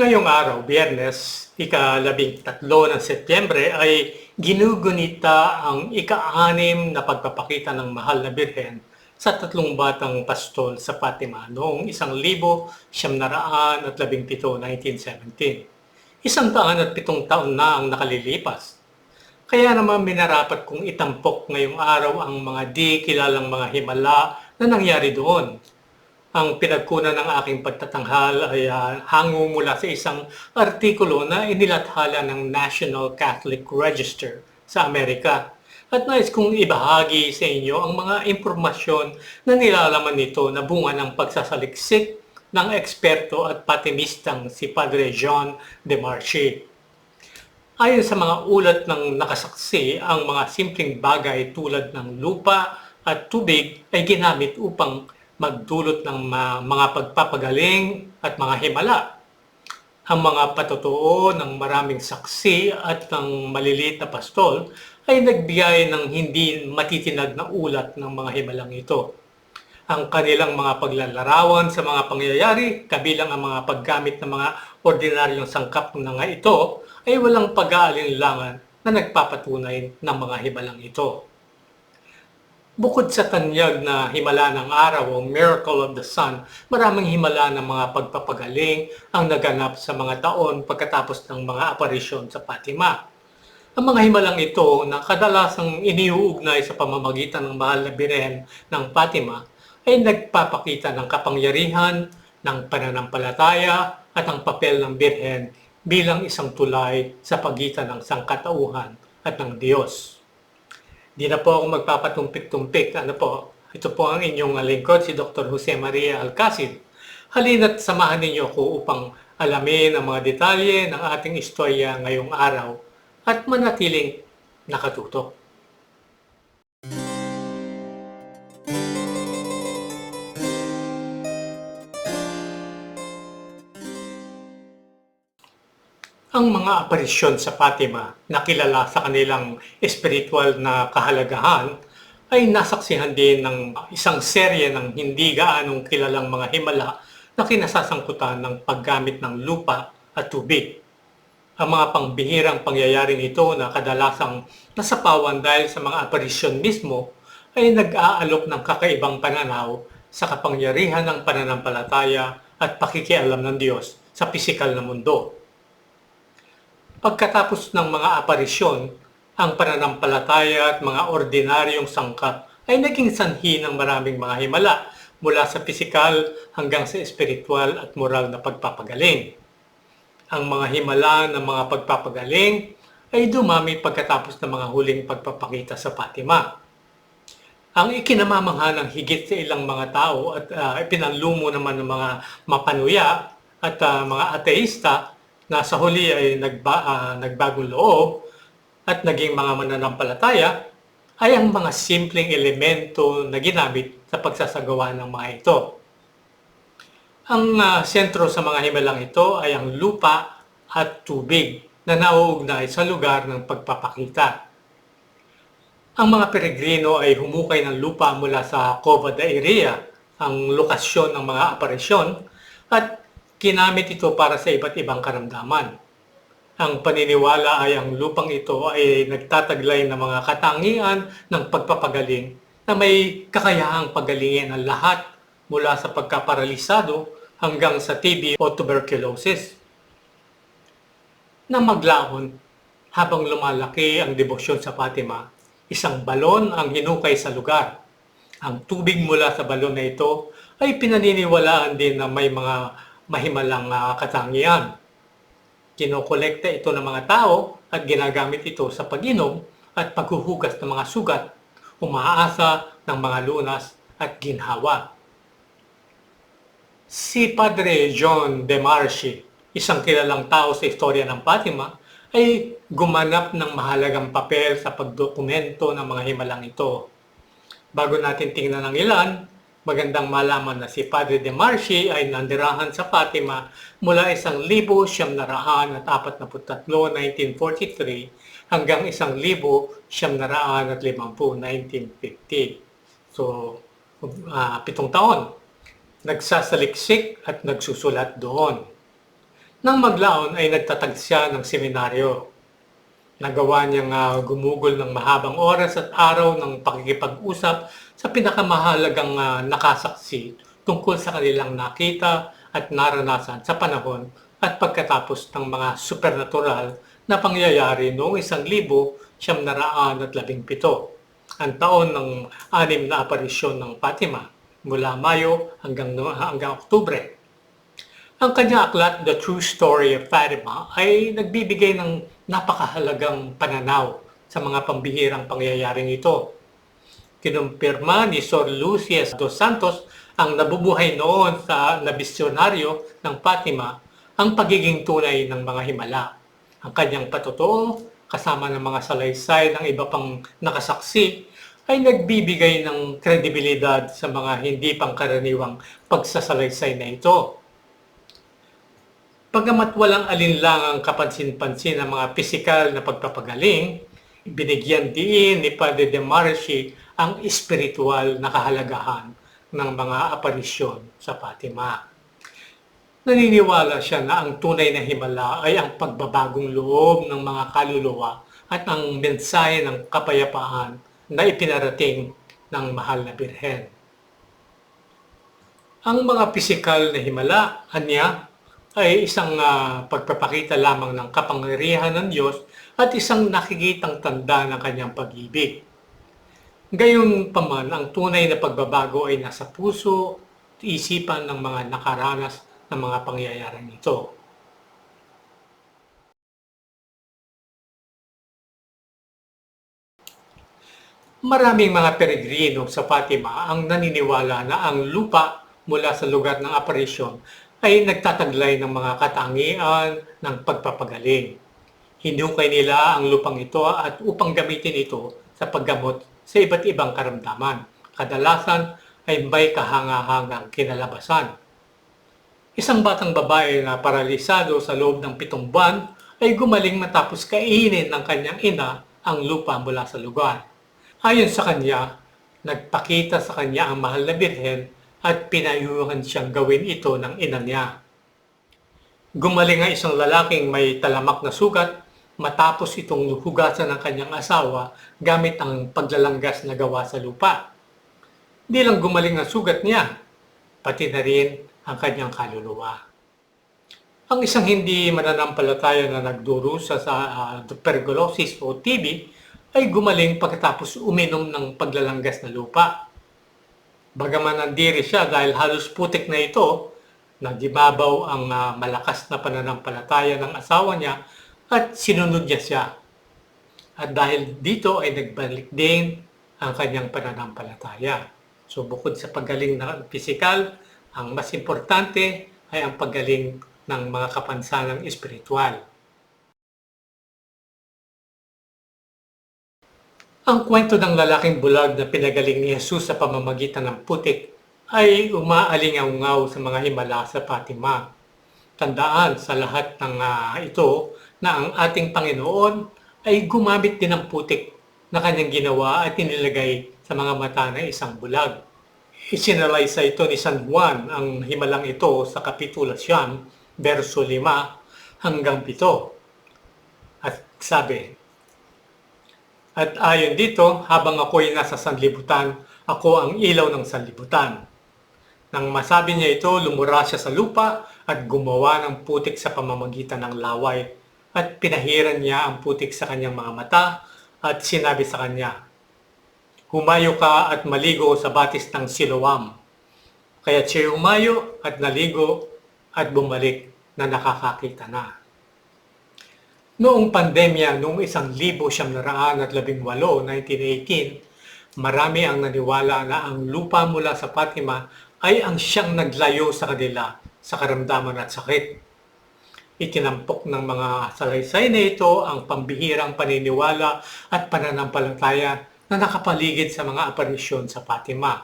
Ngayong araw, biyernes, ika-labing tatlo ng Setyembre ay ginugunita ang ika-anim na pagpapakita ng mahal na birhen sa tatlong batang pastol sa Fatima noong isang libo siyam naraan at labing pito, 1917. Isang daan at pitong taon na ang nakalilipas. Kaya naman minarapat kong itampok ngayong araw ang mga di kilalang mga himala na nangyari doon ang pinagkunan ng aking pagtatanghal ay ah, hango mula sa isang artikulo na inilathala ng National Catholic Register sa Amerika. At nais kong ibahagi sa inyo ang mga impormasyon na nilalaman nito na bunga ng pagsasaliksik ng eksperto at patimistang si Padre John de Marchi. Ayon sa mga ulat ng nakasaksi, ang mga simpleng bagay tulad ng lupa at tubig ay ginamit upang magdulot ng mga pagpapagaling at mga himala. Ang mga patotoo ng maraming saksi at ng maliliit na pastol ay nagbigay ng hindi matitinag na ulat ng mga himalang ito. Ang kanilang mga paglalarawan sa mga pangyayari, kabilang ang mga paggamit ng mga ordinaryong sangkap na nga ito, ay walang pag-aalinlangan na nagpapatunay ng mga himalang ito. Bukod sa tanyag na himala ng araw o miracle of the sun, maraming himala ng mga pagpapagaling ang naganap sa mga taon pagkatapos ng mga aparisyon sa Fatima. Ang mga himalang ito na kadalasang iniuugnay sa pamamagitan ng mahal na birhen ng Fatima ay nagpapakita ng kapangyarihan, ng pananampalataya at ang papel ng birhen bilang isang tulay sa pagitan ng sangkatauhan at ng Diyos. Di na po ako magpapatumpik-tumpik. Ano po? Ito po ang inyong lingkod, si Dr. Jose Maria Alcacid. Halina't samahan ninyo ako upang alamin ang mga detalye ng ating istorya ngayong araw at manatiling nakatutok. Ang mga aparisyon sa Fatima na kilala sa kanilang espiritual na kahalagahan ay nasaksihan din ng isang serye ng hindi gaanong kilalang mga himala na kinasasangkutan ng paggamit ng lupa at tubig. Ang mga pangbihirang pangyayaring ito na kadalasang nasapawan dahil sa mga aparisyon mismo ay nag-aalok ng kakaibang pananaw sa kapangyarihan ng pananampalataya at pakikialam ng Diyos sa pisikal na mundo. Pagkatapos ng mga aparisyon, ang pananampalataya at mga ordinaryong sangkap ay naging sanhi ng maraming mga himala mula sa pisikal hanggang sa espiritual at moral na pagpapagaling. Ang mga himala ng mga pagpapagaling ay dumami pagkatapos ng mga huling pagpapakita sa Fatima. Ang ikinamamangha ng higit sa ilang mga tao at uh, ipinanlumo naman ng mga mapanuya at uh, mga ateista na sa huli ay nagba, uh, nagbagong loob at naging mga mananampalataya ay ang mga simpleng elemento na ginamit sa pagsasagawa ng mga ito. Ang uh, sentro sa mga himalang ito ay ang lupa at tubig na nauugnay sa lugar ng pagpapakita. Ang mga peregrino ay humukay ng lupa mula sa Cova de Iria, ang lokasyon ng mga aparisyon, at Ginamit ito para sa iba't ibang karamdaman. Ang paniniwala ay ang lupang ito ay nagtataglay ng mga katangian ng pagpapagaling na may kakayahang pagalingin ang lahat mula sa pagkaparalisado hanggang sa TB o tuberculosis. Na maglaon, habang lumalaki ang debosyon sa Fatima, isang balon ang hinukay sa lugar. Ang tubig mula sa balon na ito ay pinaniniwalaan din na may mga mahimalang uh, katangian. Kinokolekta ito ng mga tao at ginagamit ito sa pag-inom at paghuhugas ng mga sugat, umaasa ng mga lunas at ginhawa. Si Padre John de Marchi, isang kilalang tao sa istorya ng Fatima, ay gumanap ng mahalagang papel sa pagdokumento ng mga himalang ito. Bago natin tingnan ang ilan, Magandang malaman na si Padre de Marchi ay nandirahan sa Fatima mula 1,743, 1943 hanggang 1,750, 1950. So, uh, pitong taon. Nagsasaliksik at nagsusulat doon. Nang maglaon ay nagtatag siya ng seminaryo. Nagawa niyang ah, gumugol ng mahabang oras at araw ng pakikipag-usap sa pinakamahalagang ah, nakasaksi tungkol sa kanilang nakita at naranasan sa panahon at pagkatapos ng mga supernatural na pangyayari noong isang libo siyam na raan at labing pito, ang taon ng anim na aparisyon ng Fatima mula Mayo hanggang, hanggang Oktubre. Ang kanya aklat, The True Story of Fatima, ay nagbibigay ng napakahalagang pananaw sa mga pambihirang pangyayaring ito. Kinumpirma ni Sor Lucias dos Santos ang nabubuhay noon sa nabisyonaryo ng Fatima ang pagiging tunay ng mga himala. Ang kanyang patotoo, kasama ng mga salaysay ng iba pang nakasaksi, ay nagbibigay ng kredibilidad sa mga hindi pangkaraniwang pagsasalaysay na ito. Pagamat walang alinlangang kapansin-pansin ng mga pisikal na pagpapagaling, binigyan din ni Padre de Marici ang espiritual na kahalagahan ng mga aparisyon sa Fatima. Naniniwala siya na ang tunay na himala ay ang pagbabagong loob ng mga kaluluwa at ang mensahe ng kapayapaan na ipinarating ng mahal na birhen. Ang mga pisikal na himala, anya, ay isang ah, pagpapakita lamang ng kapangyarihan ng Diyos at isang nakikitang tanda ng kanyang pag-ibig. Gayon paman, ang tunay na pagbabago ay nasa puso at isipan ng mga nakaranas ng mga pangyayaring ito. Maraming mga peregrino sa Fatima ang naniniwala na ang lupa mula sa lugar ng aparisyon ay nagtataglay ng mga katangian ng pagpapagaling. Hinukay nila ang lupang ito at upang gamitin ito sa paggamot sa iba't ibang karamdaman. Kadalasan ay may kahangahangang kinalabasan. Isang batang babae na paralisado sa loob ng pitong buwan ay gumaling matapos kainin ng kanyang ina ang lupa mula sa lugar. Ayon sa kanya, nagpakita sa kanya ang mahal na birhen at pinayuhan siyang gawin ito ng ina niya. Gumaling ang isang lalaking may talamak na sugat matapos itong hugasan ng kanyang asawa gamit ang paglalanggas na gawa sa lupa. Hindi lang gumaling ang sugat niya, pati na rin ang kanyang kaluluwa. Ang isang hindi mananampalataya na nagdurusa sa uh, o TB ay gumaling pagkatapos uminom ng paglalanggas na lupa. Bagaman nandiri siya dahil halos putik na ito, nagibabaw ang uh, malakas na pananampalataya ng asawa niya at sinunod niya siya. At dahil dito ay nagbalik din ang kanyang pananampalataya. So bukod sa paggaling na pisikal, ang mas importante ay ang paggaling ng mga kapansanang espiritual. Ang kwento ng lalaking bulag na pinagaling ni Jesus sa pamamagitan ng putik ay umaalingaw sa mga himala sa Fatima. Tandaan sa lahat ng uh, ito na ang ating Panginoon ay gumamit din ng putik na kanyang ginawa at inilagay sa mga mata ng isang bulag. Isinalaysay ito ni San Juan ang himalang ito sa Kapitulo Siyam, verso 5 hanggang 7. At sabi, at ayon dito, habang ako'y nasa sanlibutan, ako ang ilaw ng sanlibutan. Nang masabi niya ito, lumura siya sa lupa at gumawa ng putik sa pamamagitan ng laway at pinahiran niya ang putik sa kanyang mga mata at sinabi sa kanya, Humayo ka at maligo sa batis ng Siloam. Kaya siya humayo at naligo at bumalik na nakakakita na. Noong pandemya noong isang libo siyam naraan at labing walo, 1918, marami ang naniwala na ang lupa mula sa Fatima ay ang siyang naglayo sa kanila sa karamdaman at sakit. Itinampok ng mga salaysay na ito ang pambihirang paniniwala at pananampalataya na nakapaligid sa mga aparisyon sa Fatima.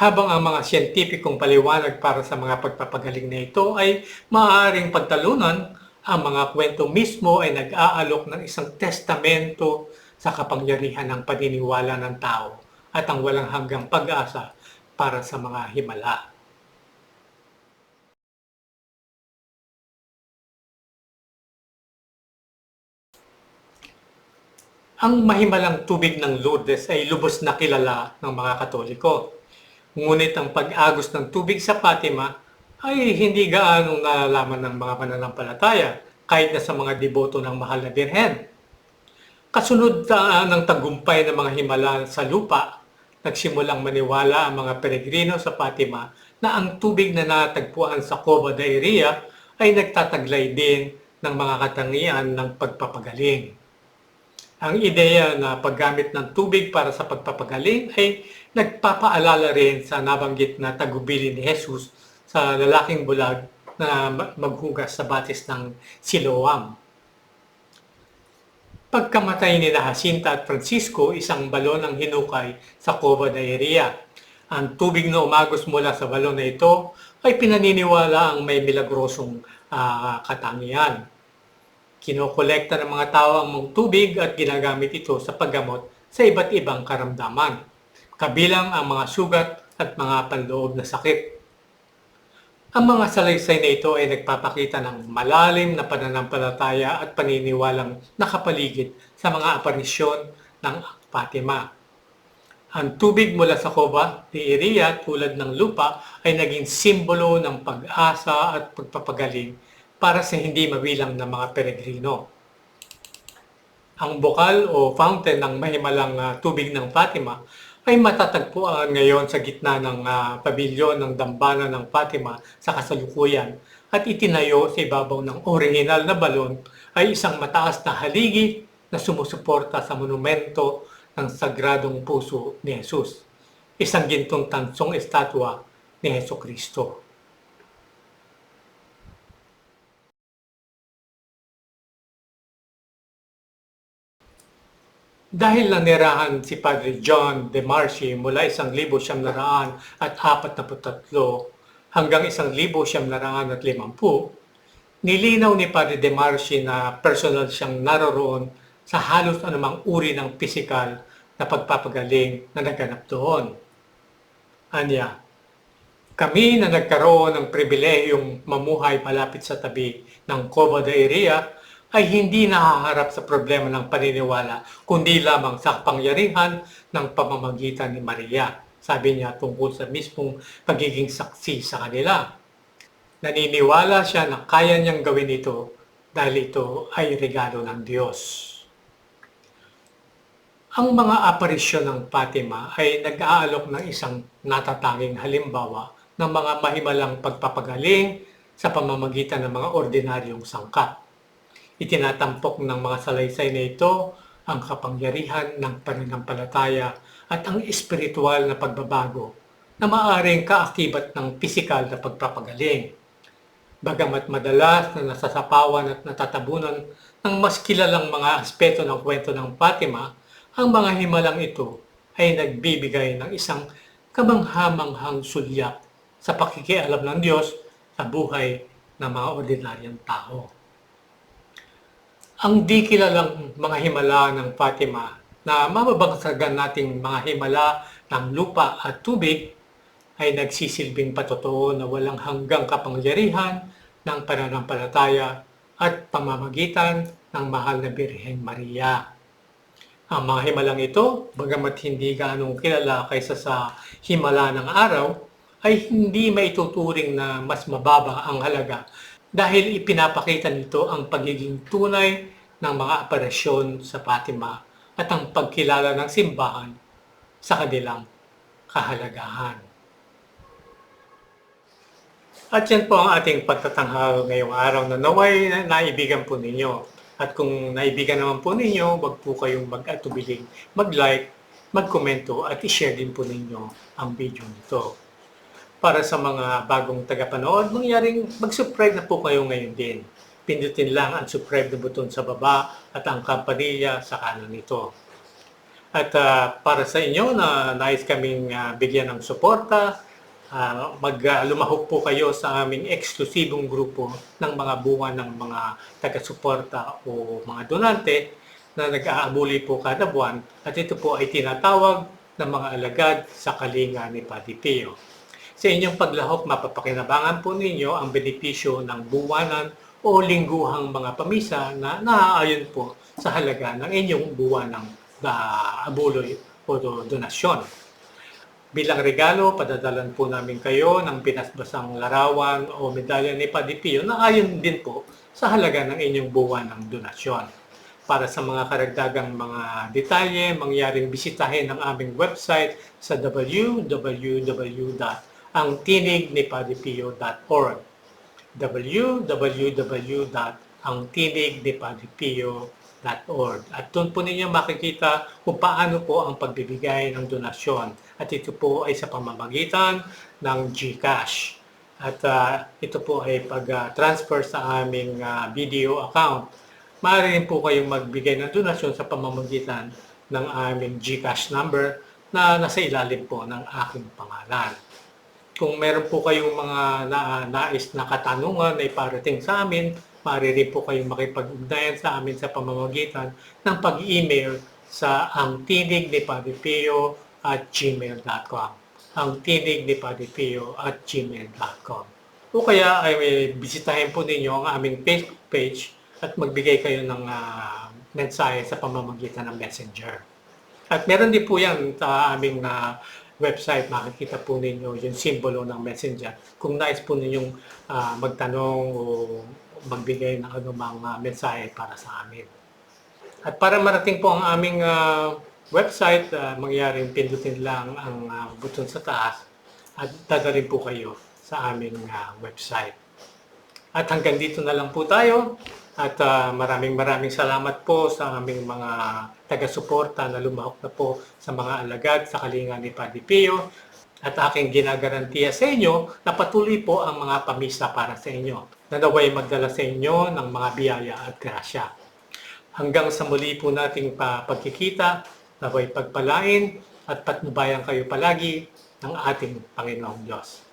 Habang ang mga siyentipikong paliwanag para sa mga pagpapagaling na ito ay maaaring pagtalunan ang mga kwento mismo ay nag-aalok ng isang testamento sa kapangyarihan ng paniniwala ng tao at ang walang hanggang pag-asa para sa mga himala. Ang mahimalang tubig ng Lourdes ay lubos na kilala ng mga Katoliko. Ngunit ang pag-agos ng tubig sa Fatima ay hindi gaanong nalalaman ng mga mananampalataya kahit na sa mga deboto ng mahal na Birhen. Kasunod ah, ng tagumpay ng mga himala sa lupa, nagsimulang maniwala ang mga peregrino sa Fatima na ang tubig na natagpuan sa Cova de Iria ay nagtataglay din ng mga katangian ng pagpapagaling. Ang ideya na paggamit ng tubig para sa pagpapagaling ay nagpapaalala rin sa nabanggit na tagubilin ni Jesus sa lalaking bulag na maghugas sa batis ng Siloam. Pagkamatay ni Jacinta at Francisco, isang balon ang hinukay sa Cova de. Ang tubig na umagos mula sa balon na ito ay pinaniniwala ang may milagrosong ah, katangian. Kinokolekta ng mga tao ang mga tubig at ginagamit ito sa paggamot sa iba't ibang karamdaman, kabilang ang mga sugat at mga panloob na sakit. Ang mga salaysay na ito ay nagpapakita ng malalim na pananampalataya at paniniwalang nakapaligid sa mga aparisyon ng Fatima. Ang tubig mula sa Cova de Iria tulad ng lupa ay naging simbolo ng pag-asa at pagpapagaling para sa hindi mabilang na mga peregrino. Ang bukal o fountain ng mahimalang ah, tubig ng Fatima ay matatagpuan ngayon sa gitna ng ah, pabilyon ng dambana ng Fatima sa kasalukuyan at itinayo sa ibabaw ng orihinal na balon ay isang mataas na haligi na sumusuporta sa monumento ng Sagradong Puso ni Jesus, isang gintong tansong estatwa ni Heso Kristo. Dahil nanirahan si Padre John de Marci mula 1,900 at 43 hanggang 1,950, nilinaw ni Padre de Marci na personal siyang naroroon sa halos anumang uri ng pisikal na pagpapagaling na naganap doon. Anya, kami na nagkaroon ng pribilehiyong mamuhay malapit sa tabi ng Cova de Iria ay hindi nahaharap sa problema ng paniniwala, kundi lamang sa kapangyarihan ng pamamagitan ni Maria. Sabi niya tungkol sa mismong pagiging saksi sa kanila. Naniniwala siya na kaya niyang gawin ito dahil ito ay regalo ng Diyos. Ang mga aparisyon ng Fatima ay nag-aalok ng isang natatanging halimbawa ng mga mahimalang pagpapagaling sa pamamagitan ng mga ordinaryong sangkap. Itinatampok ng mga salaysay na ito ang kapangyarihan ng pananampalataya at ang espiritual na pagbabago na maaaring kaakibat ng pisikal na pagpapagaling. Bagamat madalas na nasasapawan at natatabunan ng mas kilalang mga aspeto ng kwento ng Fatima, ang mga himalang ito ay nagbibigay ng isang kamanghamanghang sulyap sa pakikialam ng Diyos sa buhay ng mga ordinaryong tao. Ang di kilalang mga himala ng Fatima na mababagsagan nating mga himala ng lupa at tubig ay nagsisilbing patotoo na walang hanggang kapangyarihan ng pananampalataya at pamamagitan ng mahal na Birhen Maria. Ang mga himalang ito, bagamat hindi gaanong kilala kaysa sa himala ng araw, ay hindi maituturing na mas mababa ang halaga dahil ipinapakita nito ang pagiging tunay ng mga aparisyon sa Fatima at ang pagkilala ng simbahan sa kanilang kahalagahan. At yan po ang ating pagtatanghal ngayong araw na naway na naibigan po ninyo. At kung naibigan naman po ninyo, wag po kayong mag-atubiling, mag-like, mag-komento at i-share din po ninyo ang video nito. Para sa mga bagong tagapanood, mangyaring mag-subscribe na po kayo ngayon din. Pindutin lang ang subscribe na button sa baba at ang kampanilya sa kanan nito. At ah, para sa inyo na nais kaming ah, bigyan ng suporta, uh, maglumahok po kayo sa aming eksklusibong grupo ng mga bunga ng mga taga-suporta o mga donante na nag-aabuli po kada buwan at ito po ay tinatawag ng mga alagad sa kalinga ni Padre Pio. Sa inyong paglahok, mapapakinabangan po ninyo ang benepisyo ng buwanan o lingguhang mga pamisa na naaayon po sa halaga ng inyong buwan ng da, abuloy o do- donasyon. Bilang regalo, padadalan po namin kayo ng pinasbasang larawan o medalya ni Padre Pio na ayon din po sa halaga ng inyong buwan ng donasyon. Para sa mga karagdagang mga detalye, mangyaring bisitahin ang aming website sa www.angtinignipadipio.org www.angtinignipadipio.org At doon po ninyo makikita kung paano po ang pagbibigay ng donasyon. At ito po ay sa pamamagitan ng GCash. At ah, ito po ay pag-transfer sa aming ah, video account. Maaari rin po kayong magbigay ng donasyon sa pamamagitan ng aming GCash number na nasa ilalim po ng aking pangalan. Kung meron po kayong mga na, nais na katanungan na iparating sa amin, maaari rin po kayong makipag-ugnayan sa amin sa pamamagitan ng pag-email sa ang tinig ni Padipio at gmail.com ang tinig ni Padipio at gmail.com o kaya ay bisitahin po ninyo ang aming Facebook page at magbigay kayo ng ah, mensahe sa pamamagitan ng messenger. At meron din po yan sa aming ah, website, makikita po ninyo yung simbolo ng messenger. Kung nais po ninyong ah, magtanong o magbigay ng anumang ah, mensahe para sa amin. At para marating po ang aming ah, website, ah, mangyaring pindutin lang ang ah, button sa taas at dadalhin po kayo sa aming ah, website. At hanggang dito na lang po tayo. At ah, maraming maraming salamat po sa aming mga taga-suporta na lumahok na po sa mga alagad sa kalinga ni Padre Pio. At aking ginagarantiya sa inyo na patuloy po ang mga pamisa para sa inyo. Na naway magdala sa inyo ng mga biyaya at grasya. Hanggang sa muli po nating pa pagkikita, naway pagpalain at patnubayan kayo palagi ng ating Panginoong Diyos.